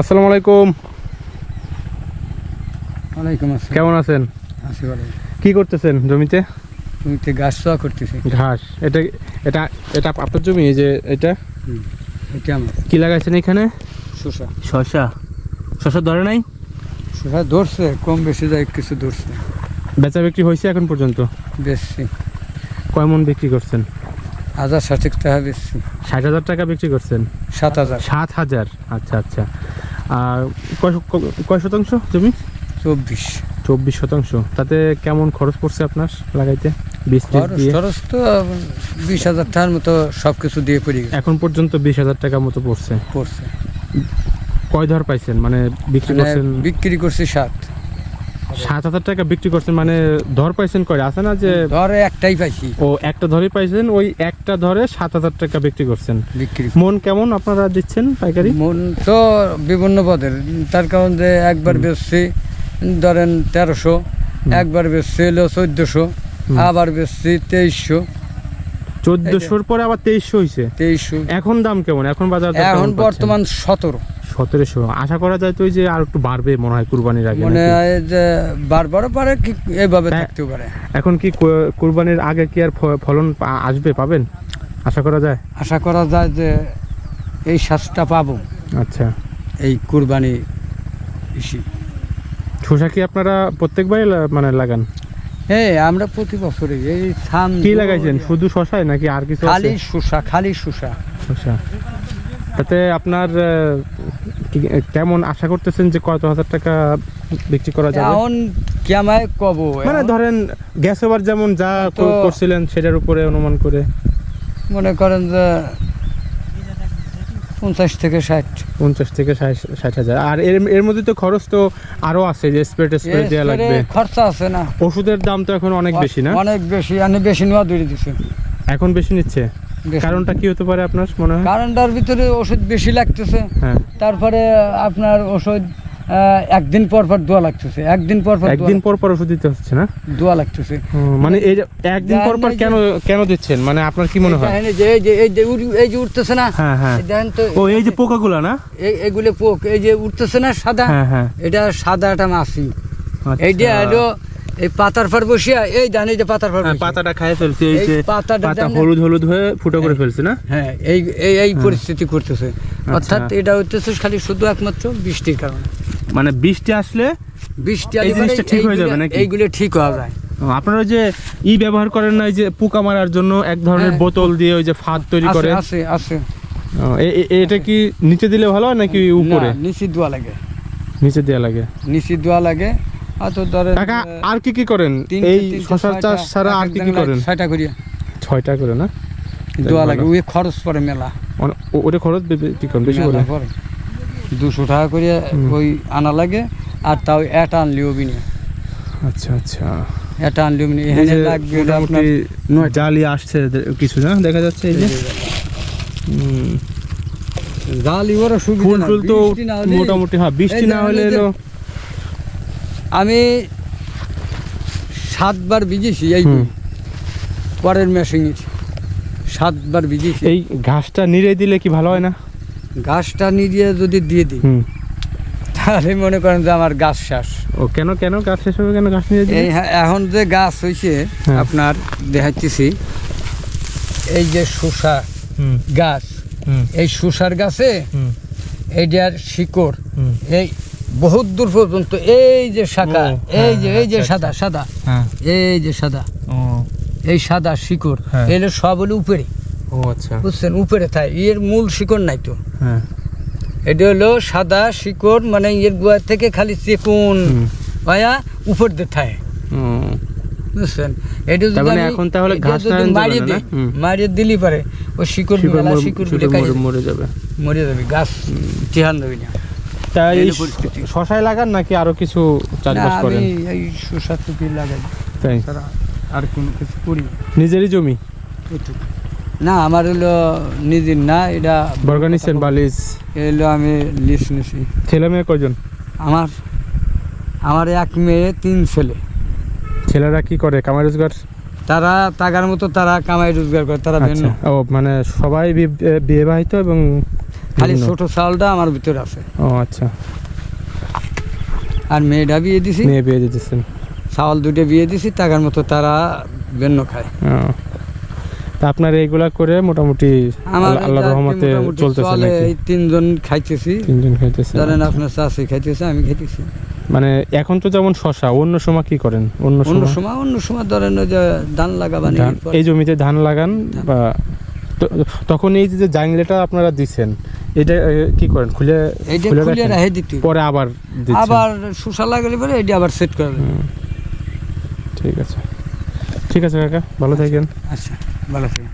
আসসালামু আলাইকুম। ওয়ালাইকুম আসসালাম। কেমন আছেন? আসি ভালো কি করতেছেন জমিতে? তুমি তো গাছ চোয়া করতেছি। ঘাস। এটা এটা এটা আপনার জমি? এই যে এটা? এটা আমার। কি লাগাইছেন এখানে? শসা। শশা শশা ধরে নাই? শসা ধরছে কম বেশি যায় কিছু ধরছে। বেচা বিক্রি হয়েছে এখন পর্যন্ত? বেশি কয় মন বিক্রি করছেন? হাজার ষাটেক টাকা বেশি ষাট হাজার টাকা বিক্রি করছেন? সাত হাজার। সাত হাজার। আচ্ছা আচ্ছা। আর কয় শতাংশ জমি? চব্বিশ। চব্বিশ শতাংশ। তাতে কেমন খরচ পড়ছে আপনার লাগাইতে? খরচ তো বিশ হাজার টাকার মতো সব কিছু দিয়ে পড়ে গেছে। এখন পর্যন্ত বিশ হাজার টাকা মতো পড়ছে। পড়ছে। কয় ধর পাইছেন? মানে বিক্রি মানে করছেন? বিক্রি করছি সাত। সাত হাজার টাকা বিক্রি করছেন মানে ধর পাইছেন কয় আছে না যে ধরে একটাই পাইছি। ও একটা ধরে পাইছেন ওই একটা ধরে সাত হাজার টাকা বিক্রি করছেন। বিক্রি মন কেমন আপনারা দিচ্ছেন পাইকারি? মন তো বিভিন্ন পদের তার কারণ যে একবার বেচছি ধরেন তেরোশো একবার বেচছি হলো চোদ্দোশো আবার বেচছি তেইশশো। চোদ্দশোর পরে আবার তেইশশো হয়েছে তেইশশো। এখন দাম কেমন? এখন বাজার এখন বর্তমান সতেরো। সতেরোশো। আশা করা যায় তো যে আর একটু বাড়বে মনে হয় কুরবানির আগে মনে হয় যে বারবারও পারে কি এভাবে হ্যাঁ। থাকতেও পারে। এখন কি কুরবানির আগে কি আর ফলন আসবে পাবেন? আশা করা যায়? আশা করা যায় যে এই শ্বাসটা পাবো। আচ্ছা। এই কুরবানি শসা কি আপনারা প্রত্যেকবারই মানে লাগান? হ্যাঁ আমরা প্রতি বছরই এই থাম কি লাগাইছেন? শুধু শশায় নাকি আর কিছু খালি শুষা খালি শুষা শসা। তাতে আপনার কেমন আশা করতেছেন যে কত হাজার টাকা বিক্রি করা যাবে? এখন কেমায় কব? মানে ধরেন গ্যাস ওভার যেমন যা করছিলেন সেটার উপরে অনুমান করে। মনে করেন যে পঞ্চাশ থেকে ষাট। পঞ্চাশ থেকে ষাট- হাজার। আর এর এর মধ্যে তো খরচ তো আরও আছে যে স্প্রে টেস্প্রে দেওয়া লাগবে। খরচা আছে না। ওষুধের দাম তো এখন অনেক বেশি না? অনেক বেশি আমি বেশি নেওয়া দৌড়ে দিছি। এখন বেশি নিচ্ছে। কারণটা কি হতে পারে আপনার মনে হয়? কারণটার ভিতরে ওষুধ বেশি লাগতেছে। হ্যাঁ। তারপরে আপনার ওষুধ একদিন পর পর দোয়া লাগতেছে। একদিন পর পর একদিন পর পর ওষুধ দিতে হচ্ছে না? দোয়া- লাগতেছে। মানে এই যে একদিন পর পর কেন কেন দিচ্ছেন? মানে আপনার কি মনে হয়? এই যে এই যে এই যে এই যে উঠতেছে না? হ্যাঁ হ্যাঁ। এই দেখেন তো ও এই যে পোকাগুলো না? এই- এগুলো পোক এই যে উঠতেছে না সাদা? হ্যাঁ হ্যাঁ। এটা সাদা একটা মাছি। আচ্ছা। এইটা হলো এই পাতার পর বসিয়া এই ধান এই যে পাতার পর হ্যাঁ, পাতাটা খায় ফেলছে এই যে পাতাটা? হলুদ হলুদ হয়ে ফুটো করে ফেলছে না? হ্যাঁ এই এই এই পরিস্থিতি করতেছে। অর্থাৎ এটা হইতেছে খালি শুধু একমাত্র বৃষ্টির কারণে। মানে বৃষ্টি আসলে বৃষ্টি এই জিনিসটা ঠিক হয়ে যাবে নাকি? এইগুলো ঠিক হওয়া যায়। আপনারা যে ই ব্যবহার করেন না যে পোকা মারার জন্য এক ধরনের হ্যাঁ। বোতল দিয়ে ওই যে ফাঁদ তৈরি করে আছে আছে। এটা কি নিচে দিলে ভালো হয় নাকি উপরে? নিচে দোয়া লাগে। নিচে দেওয়া লাগে। নিচে দোয়া লাগে। আর তো ধরেন কাকা আর কি কি করেন? এই শশার চাষ ছাড়া আর কি কি করেন? ছয়টা করিয়া। ছয়টা করে না? দোয়া লাগে ওই খরচ পড়ে মেলা। অন- ওটা খরচ কি করেন? বেশি করে? পড়ে দুশো টাকা করে ওই আনা লাগে আর তাও এটা আনলিও বিনি। আচ্ছা আচ্ছা। এটা আনলিও বিনি এখানে লাগবে আপনার জালি আসছে কিছু না দেখা যাচ্ছে এই যে। জাল ইওরও সুবিধা ফুল তো মোটামুটি হ্যাঁ বৃষ্টি না হলে আমি সাতবার ভিজেছি এই পরের মেশিনের সাতবার ভিজেছি এই ঘাসটা নিড়ে দিলে কি ভালো হয় না? গাছটা নিড়িয়ে যদি দিয়ে দিই তাহলে মনে করেন যে আমার গাছ শ্বাস ও কেন কেন গাছ শেষ হবে কেন? গাছ এই হ্যাঁ, এখন যে গাছ হয়েছে হ্যাঁ। আপনার দেখাচ্ছি এই যে শসা গাছ এই শসার গাছে এইটার শিকড় এই বহুত দূর পর্যন্ত এই যে শাখা এই যে হ্যাঁ, এই যে আচ্ছা, সাদা সাদা হ্যাঁ। এই যে সাদা এই সাদা শিকড় হ্যাঁ। এগুলো সব হলো উপরে। ও আচ্ছা। বুঝছেন? উপরে থাকে এর মূল শিকড় নাই তো। হ্যাঁ। এটা হলো সাদা শিকড় মানে এর গোয়া থেকে খালি চেকুন উপর দিয়ে থাকে বুঝছেন? এটা যদি মানে এখন তাহলে ঘাস মারিয়ে দিই মারিয়ে দিলি পারে ওই শিকড় শিকড় মরে যাবে। মরে যাবে। গাছ টিহান দেবে না। তাই এই শশায় লাগান নাকি আরও কিছু না, চাষবাস আমি করেন? এই শসা টুপি লাগাই। তাই। আর কোনো কিছু করি। নিজেরই জমি? না আমার হলো নিজের না এটা বর্গা নিচ্ছেন বালিশ। এলো আমি লিস নিছি। ছেলে মেয়ে কয়জন? আমার আমার এক মেয়ে তিন ছেলে। ছেলেরা কি করে? কামাই রোজগার? তারা টাকার মতো তারা কামাই রোজগার করে তারা ভিন্ন। আচ্ছা ও মানে সবাই বি- বিয়ে বাহিত এবং খালি ছোট চাউলটা আমার ভিতরে আছে। ও আচ্ছা। আর মেয়েটা বিয়ে দিছি। নিয়ে বিয়ে দিতেছেন চাউল দুটো বিয়ে দিছি টাকার মতো তারা বেন্ন খায়। তা আপনার এইগুলা করে মোটামুটি আল্লাহ- আল্লাহর রহমতে চলতেছে চলে, নাকি? এই তিনজন খাইতেছি। তিনজন খাইতেছে। ধরেন আপনার চাষি খাইতেছে আমি খাইতেছি। মানে এখন তো যেমন শশা অন্য সময় কি করেন? অন্য সময় অন্য সময়? অন্য সময় ধরেন ওই যে ধান লাগাবানি এই জমিতে ধান লাগান বা তখন এই যে জাংলেটা আপনারা দিছেন এটা কি করেন? খুলে এইটা খুলে? রাখে দিতে পরে আবার আবার সুসা লাগলে পরে এটা আবার সেট করে ঠিক আছে। ঠিক আছে কাকা ভালো থাকেন। আচ্ছা ভালো থাকেন।